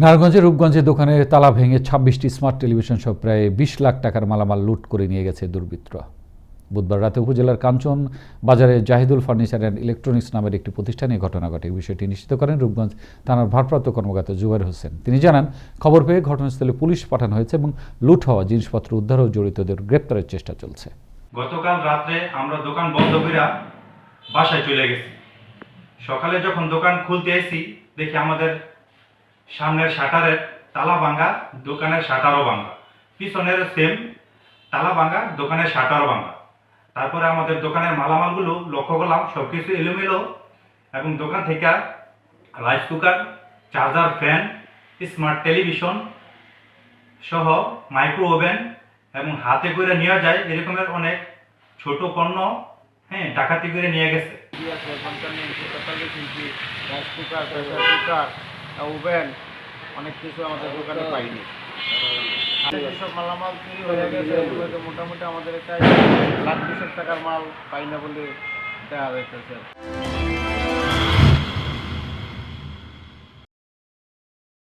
নারায়ণগঞ্জের রূপগঞ্জে দোকানে তালা ভেঙে ছাব্বিশটি স্মার্ট টেলিভিশন সহ প্রায় বিশ লাখ টাকার মালামাল লুট করে নিয়ে গেছে দুর্বৃত্তরা বুধবার রাতে উপজেলার কাঞ্চন বাজারে জাহিদুল ফার্নিচার অ্যান্ড ইলেকট্রনিক্স নামের একটি প্রতিষ্ঠানে ঘটনা ঘটে। বিষয়টি নিশ্চিত করেন রূপগঞ্জ থানার ভারপ্রাপ্ত কর্মকর্তা জুবাইর হোসেন। তিনি জানান, খবর পেয়ে ঘটনাস্থলে পুলিশ পাঠানো হয়েছে এবং লুট হওয়া জিনিসপত্র উদ্ধার ও জড়িতদের গ্রেপ্তারের চেষ্টা চলছে। গতকাল রাত্রে আমরা দোকান বন্ধ কইরা বাসায় চলে গেছি। সকালে যখন দোকান খুলতে এসি দেখি আমাদের সামনের শাটারের তালা ভাঙ্গা দোকানের শাটারও ভাঙ্গা পিছনের সেম তালা ভাঙ্গা দোকানের শাটারও ভাঙ্গা তারপরে আমাদের দোকানের মালামালগুলো লক্ষ্য করলাম সব কিছু এলোমেলো এবং দোকান থেকে rice cooker charger fan smart television সহ মাইক্রো ওভেন এবং হাতে করে নেওয়া যায় এরকমের অনেক ছোট পণ্য হ্যাঁ ডাকাতি করে নিয়ে গেছে। কুকার ওভেন, অনেক কিছু আমাদের দোকানে পাইনি। যেসব মালামাল চুরি হয়ে গেছে মোটামুটি আমাদের এটা লাখ বিশের টাকার মাল পাই না বলে দেখা যাইতেছে